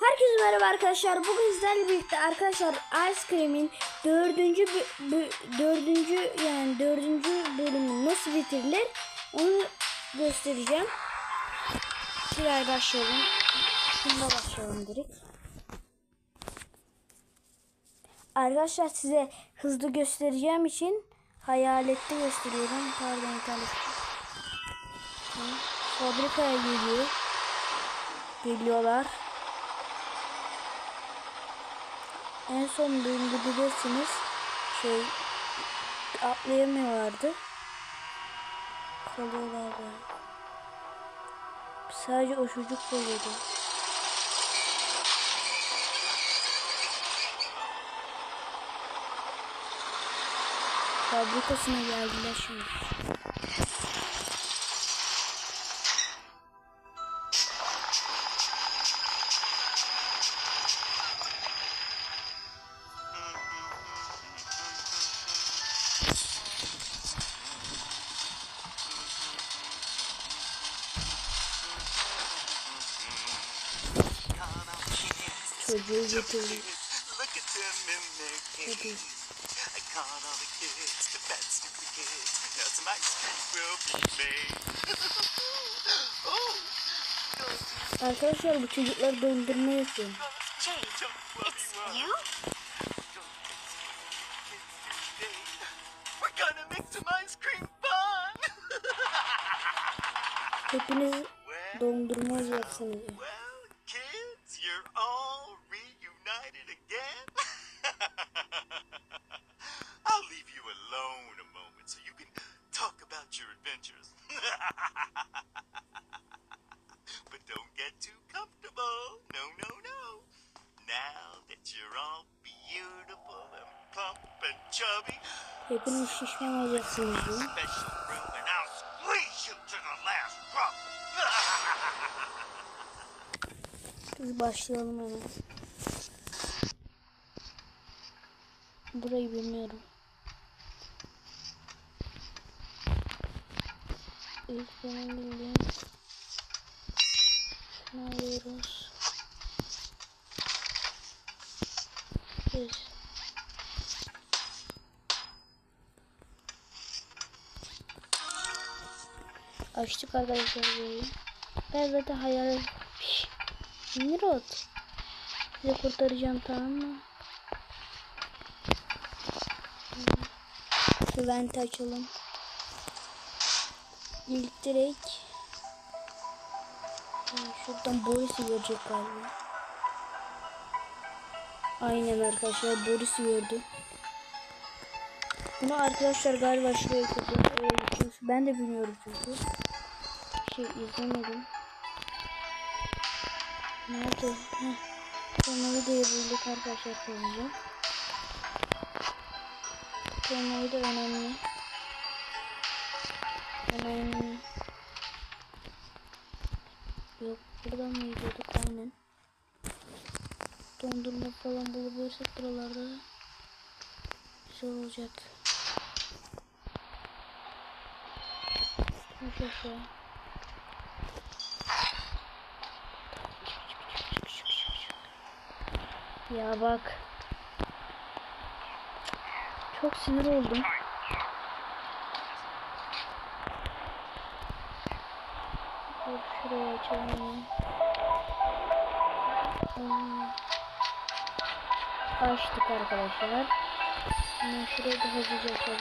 Herkese merhaba arkadaşlar. Bugün sizlerle birlikte arkadaşlar Ice Cream'in dördüncü dördüncü yani dördüncü bölümü nasıl bitirilir onu göstereceğim. Şuraya başlayalım. Şunda başlayalım direkt. Arkadaşlar size hızlı göstereceğim için hayalette gösteriyorum. Pardon internet. Fabrikaya geliyor. Geliyorlar. En son bölümde bilirsiniz şey atlayamıyorlardı. Kalıyorlardı. Sadece o çocuk kalıyordu. Fabrikasına geldiler şimdi. Made. oh, Arkadaşlar bu çocuklar dondurma yapıyor. Jade, it's you? Hepiniz şişman olacaksınız diyor. Biz başlayalım hemen. Burayı bilmiyorum. İlk benim bildiğim şunu alıyoruz. Biz açtık arkadaşlar burayı. Ben zaten hayal Mirot. Sizi kurtaracağım tamam mı? Şu venti açalım. İlk direkt Ha, şuradan Boris'i görecek galiba. Aynen arkadaşlar Boris'i gördü. Bunu arkadaşlar galiba şuraya. Öyle geçiyor. Ben de bilmiyorum çünkü. Bir şey izlemedim. Nerede? Heh. Tornavida da bulduk arkadaşlar koyunca. Tornavida önemli. Önemli. Yok buradan mı gidiyorduk aynen. Dondurma falan bulabilirsek buralarda güzel olacak. Şu Ya bak. Çok sinir oldum. Dur şuraya açalım. Hmm. Açtık arkadaşlar. Hemen şurayı da hızlıca açalım.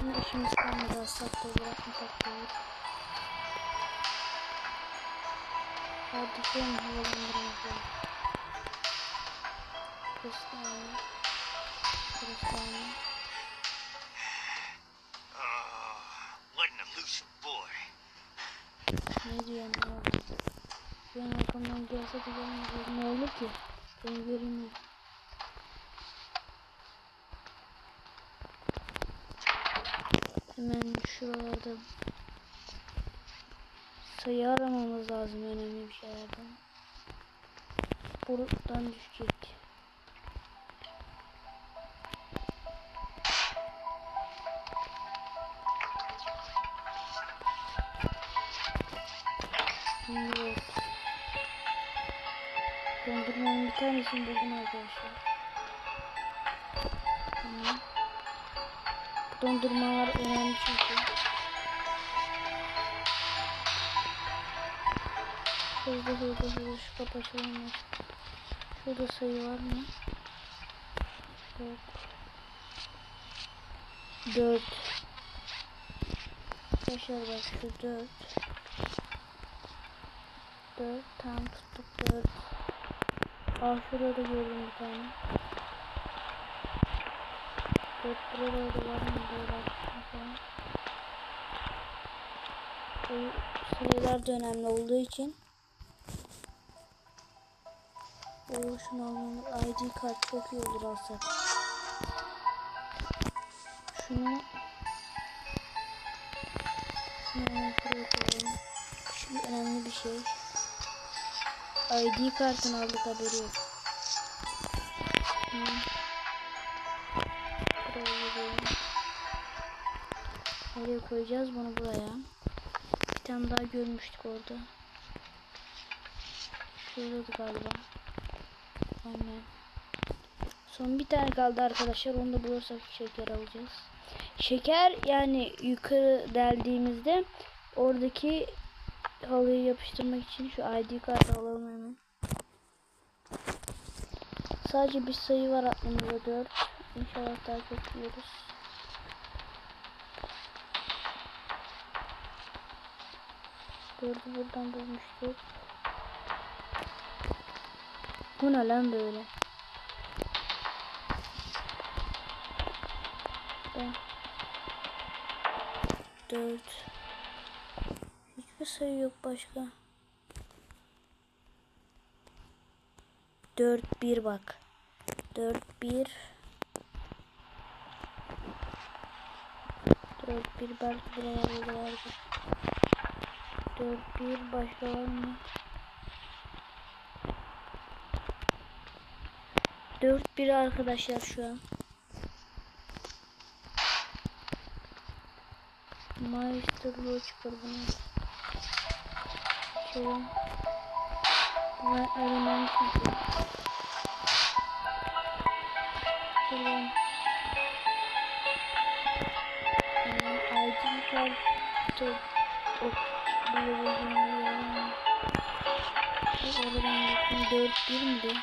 Şimdi işimiz kalmadı. Asla bırakmasak da olur. Oh, what an elusive boy. Ne diyor ne oldu? Ben arkamdan gelse de gelmez. Ne olur ki? Ben göremiyorum. Hemen şuralarda sayı aramamız lazım önemli bir şeylerden. Buradan düşecek. Hızlı hızlı hızlı şu kapı. Şurada sayı var mı? Yok. Dört. Arkadaşlar bak şu dört. Dört tam tuttuk dört. Aa şurada gördüm bir tane. Dört buralarda var mı böyle sayılar da önemli olduğu için o şunu almamız ID kart çok iyi olur alsak. Şunu şunu şuraya koyalım. Şu önemli bir şey. ID kartını aldık haberi yok. Buraya. Nereye koyacağız bunu buraya? Bir tane daha görmüştük orada. Şurada galiba. Aynen. Son bir tane kaldı arkadaşlar. Onu da bulursak şeker alacağız. Şeker yani yukarı deldiğimizde oradaki halıyı yapıştırmak için şu ID kartı alalım hemen. Sadece bir sayı var aklımızda 4. İnşallah daha çok yiyoruz. Dördü buradan bulmuştuk. Bu ne lan böyle? Dört. Hiçbir sayı yok başka. Dört bir bak. Dört bir. Dört bir belki buralarda vardır. Dört bir başka var mı? 4-1 arkadaşlar şu an. Maestro çıkar bunu. Şey. Ben öğrenmem çünkü. Şuradan. Yani ID kartı. O. Bu yazılımı yani. Bu aradan bakın 4-1 mi de? Ne?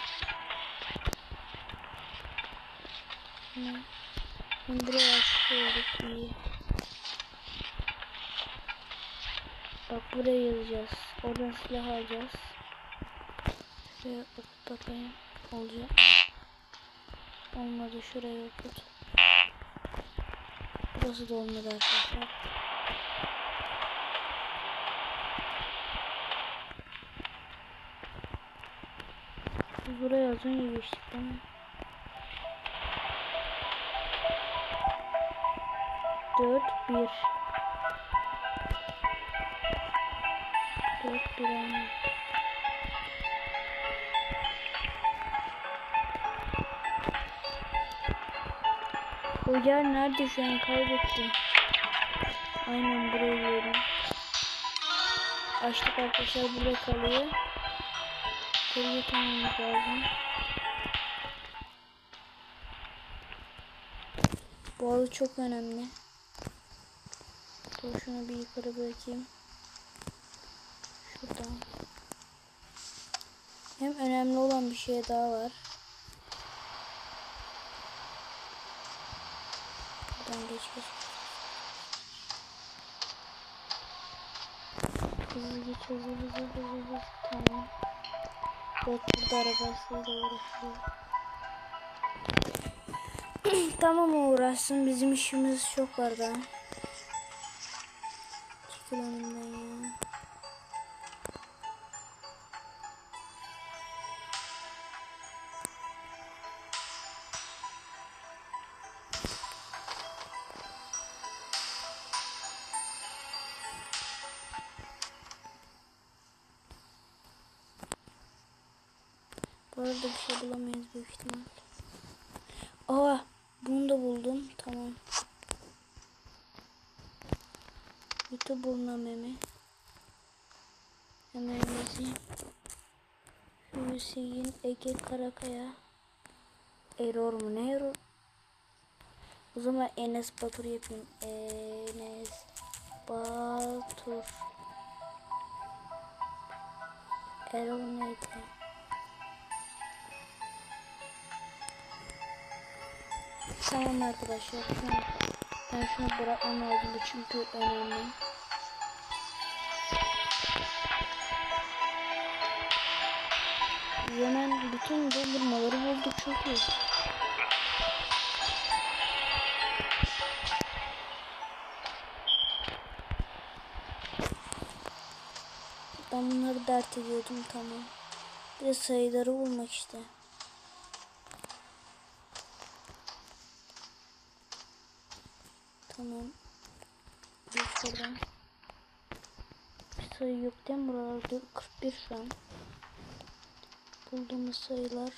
Şimdi buraya açtık iyi. Bak buraya yazacağız. Oradan silah alacağız. Şuraya okut bakayım. Olacak. Olmadı. Şuraya okut. Burası da olmadı arkadaşlar. Buraya az önce geçtik değil mi? Dört bir. Dört bir aynı. O yer nerede şu an kaybettim. Aynen buraya gidiyorum. Açtık arkadaşlar burada kalıyor. Geri getirmemiz lazım. Bu halı çok önemli. Dur şunu bir yukarı bırakayım. Şuradan. Hem önemli olan bir şey daha var. Buradan geç geç. Hızlı geç hızlı hızlı hızlı hızlı. Tamam. Evet burada arabasıyla uğraşıyor. tamam uğraşsın bizim işimiz çok var daha. Önümden ya. Bir şey bulamayız büyük ihtimal. Aa, bunu da buldum. Tamam. YouTube bulma memi. Hemen yazayım. Hüseyin Ege Karakaya. Error mu ne error? O zaman Enes Batur yapayım. Enes Batur. Error neydi? Tamam arkadaşlar. Ben şunu bırakmam lazım çünkü önemli. Hemen bütün dondurmaları bulduk çok iyi. Ben bunları dert ediyordum tamam. Bir de sayıları bulmak işte. Tamam. Bir şuradan. Bir sayı yok değil mi buralarda? 41 şu an. Bulduğumuz sayılar.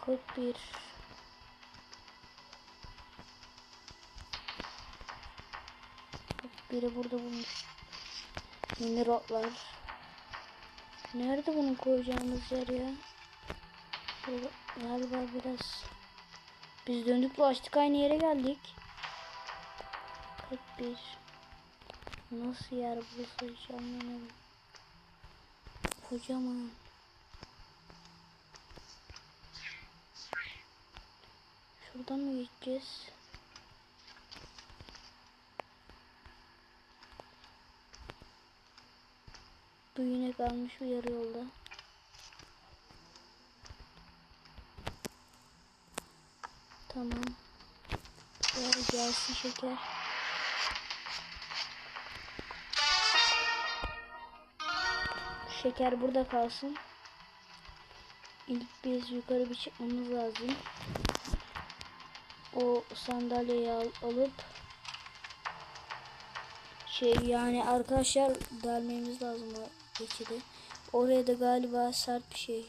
Kod 1 Biri burada bulmuş. Mini. Nerede bunu koyacağımız yer ya? Burada galiba biraz. Biz döndük dolaştık aynı yere geldik. Kod 1 Nasıl yer burası hiç anlamadım. Kocaman. Şuradan mı gideceğiz? Bu yine kalmış bu yarı yolda. Tamam. Ver gelsin şeker. Şeker burada kalsın. İlk biz yukarı bir çıkmamız lazım. O sandalyeyi al, alıp şey yani arkadaşlar delmemiz lazım o geçidi. Oraya da galiba sert bir şey.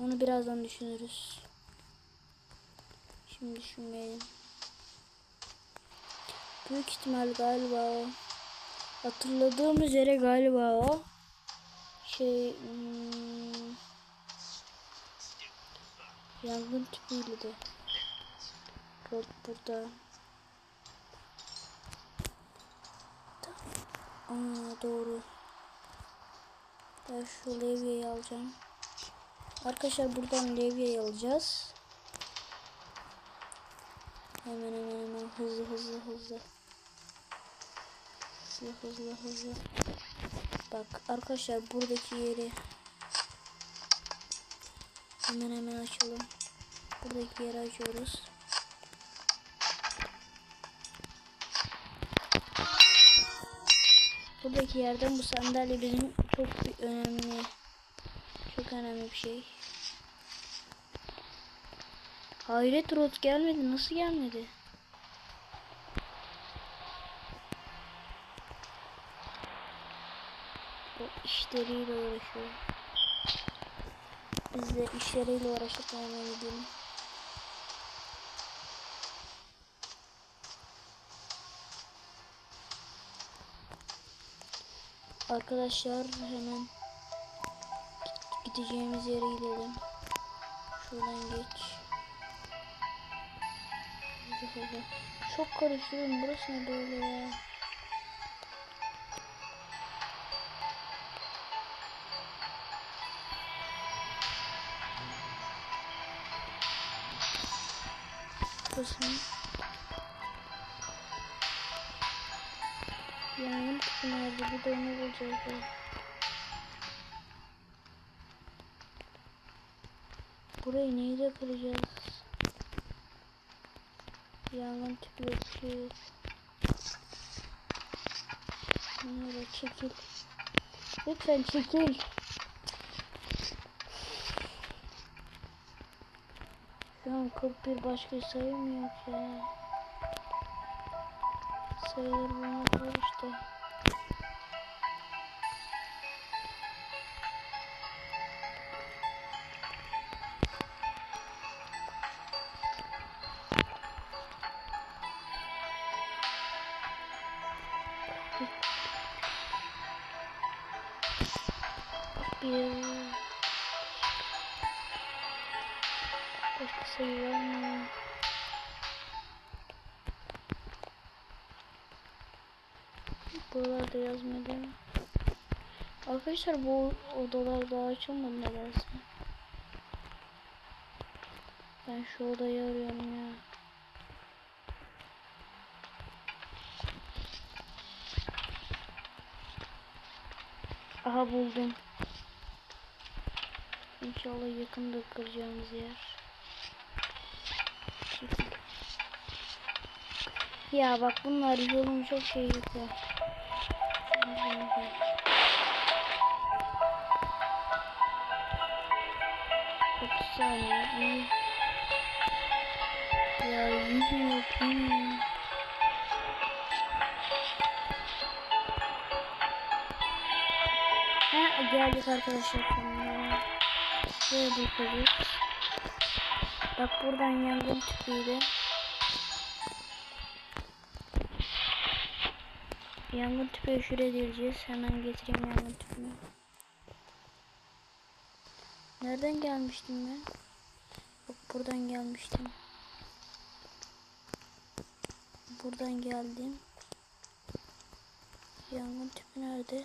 Onu birazdan düşünürüz. Şimdi düşünmeyelim. Büyük ihtimal galiba o. Hatırladığım üzere galiba o şey hmm, yangın tüpüydü. Rod burada. Aa doğru. Ben şu levyeyi alacağım. Arkadaşlar buradan levyeyi alacağız. Hemen hemen hemen hızlı hızlı hızlı. Hızlı hızlı hızlı. Bak arkadaşlar buradaki yeri hemen hemen açalım. Buradaki yeri açıyoruz. Buradaki yerden bu sandalye bizim çok önemli çok önemli bir şey. Hayret Rod gelmedi. Nasıl gelmedi? O işleriyle uğraşıyor. Biz de işleriyle uğraşıp ona gidelim. Arkadaşlar hemen gideceğimiz yere gidelim. Şuradan geç. Çok karışıyorum. Burası ne böyle ya? Ne? Yangın kutu nerede? Bir de onu bulacağız. Burayı neyle kıracağız? Yangın tüpü yok. Nereye çekil. Lütfen çekil. Lan 41 başka sayı yok ya? Sayıları bana koy işte. Bir Mı? Buralarda yazmadı. Arkadaşlar bu odalar daha açılmadı nedense. Ben şu odayı arıyorum ya. Aha buldum. İnşallah yakında kıracağımız yer. Çekil. Ya bak bunlar yolun çok şey yapıyor. 30 saniye. iyi. Ya yine yok. Ha geldik arkadaşlar. Böyle yapıyoruz. Bak buradan yangın tüpüydü. Yangın tüpü şuraya diyeceğiz. Hemen getireyim yangın tüpünü. Nereden gelmiştim ben? Bak buradan gelmiştim. Buradan geldim. Yangın tüpü nerede?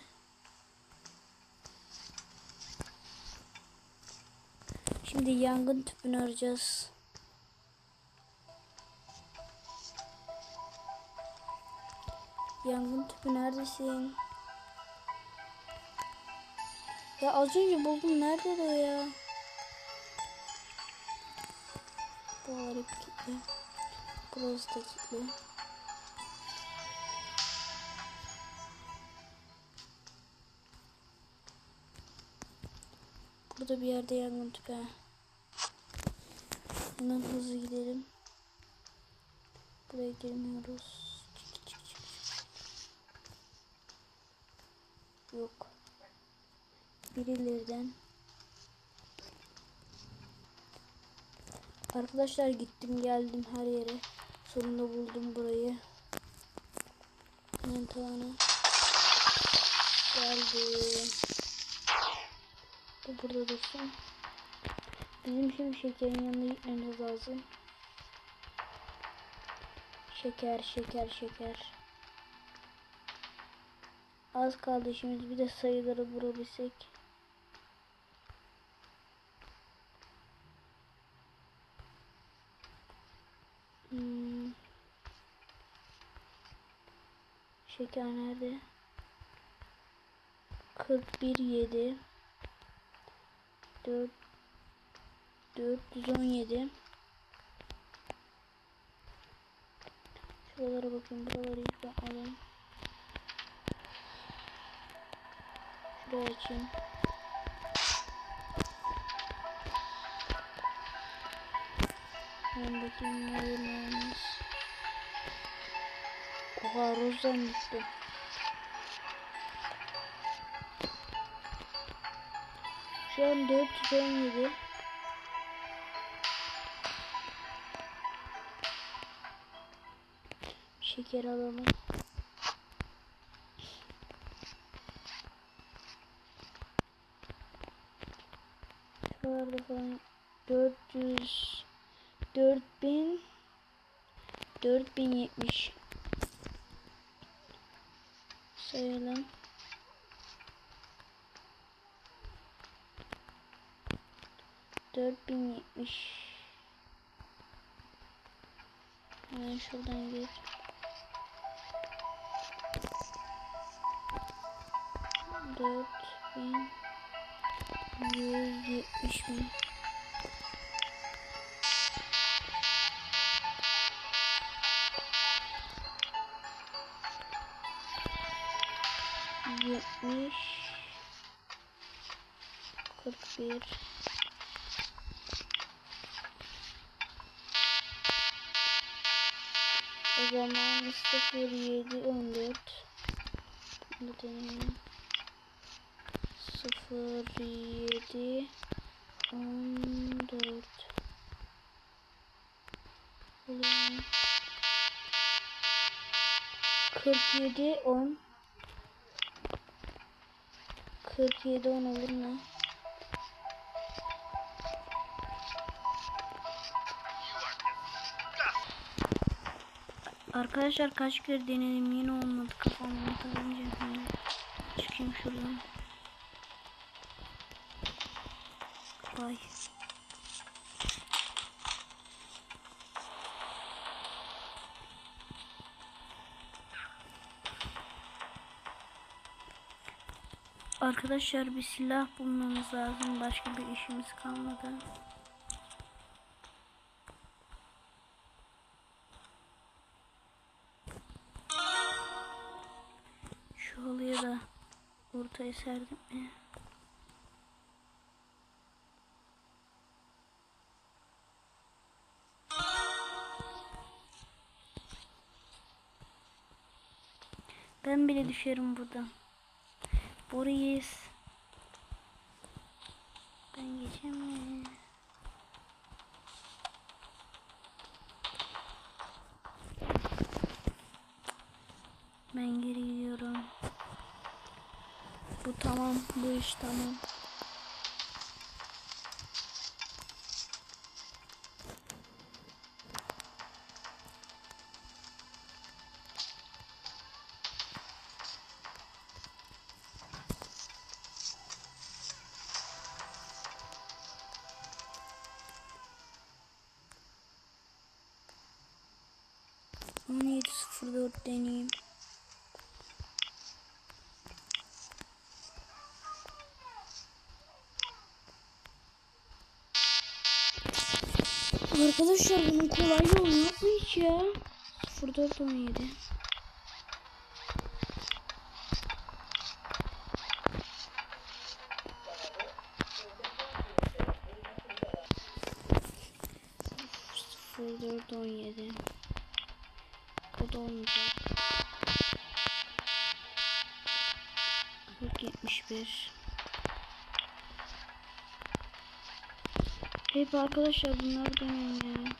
Şimdi yangın tüpünü arayacağız. Yangın tüpü neredesin? Ya az önce buldum. Nerede de ya? Buralar hep kilitli. Burası da kilitli. Burada bir yerde yangın tüpü. Hemen hızlı gidelim. Buraya girmiyoruz. Yok. Birilerden. Arkadaşlar gittim geldim her yere. Sonunda buldum burayı. Hemen tavana. Geldim. Bu burada dursun. Bizim şimdi şekerin yanına gitmemiz lazım. Şeker, şeker, şeker. Az kaldı işimiz. Bir de sayıları vurabilsek. Hmm. Şeker nerede? 41 7 4 417 Şuralara bakayım. Buraları hiç bakmadım. Şuraya açayım. Ben bakayım ne olmaz. Oha Rozan gitti. Şu an 417. Şeker alalım. Şuralarda falan 400 4000 4070 sayalım. Dört bin yetmiş. Hemen şuradan gir. Dört bin yüz yetmiş mi? Yetmiş. Kırk bir. O zaman 07 14 Bunu deneyelim. 07 14 Oluyor mu? 47 10 47 10 olur mu? Arkadaşlar kaç kere denedim yine olmadı kafamdan kalınca çıkayım şuradan. Vay. Arkadaşlar bir silah bulmamız lazım. Başka bir işimiz kalmadı. Şu halıya da ortaya serdim Ben bile düşerim buradan. Boris. Ben geçemiyorum. Ben geri gidiyorum. Bu tamam. Bu iş tamam. Arkadaşlar bunun kolay yolu yok mu hiç ya? 0417 0417 O da olmayacak 471 Hep arkadaşlar bunlar dönüyor ya.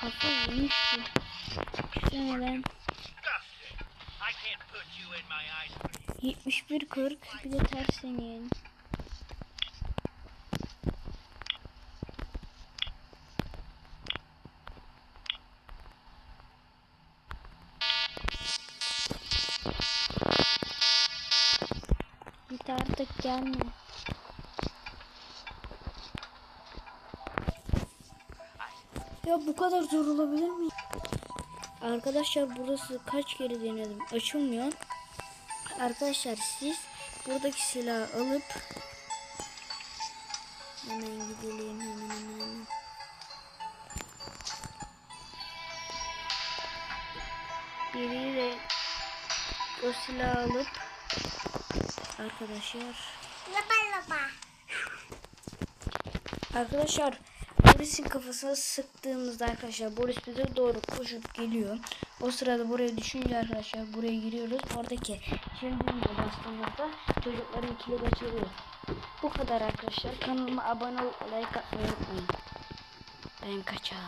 Kafa yemiş bu. İce cream. 71 40 bir de ters deneyelim. Git artık gelme. Ya bu kadar zor olabilir mi? Arkadaşlar burası kaç kere denedim. Açılmıyor. Arkadaşlar siz buradaki silahı alıp hemen gidelim hemen hemen hemen. Biriyle o silahı alıp arkadaşlar Arkadaşlar Boris'in kafasına sıktığımızda arkadaşlar Boris bize doğru koşup geliyor. O sırada buraya düşünce arkadaşlar buraya giriyoruz. Oradaki çildiriğine bastığımızda çocukların kilit açılıyor. Bu kadar arkadaşlar. Kanalıma abone olup like atmayı unutmayın. Ben kaçar.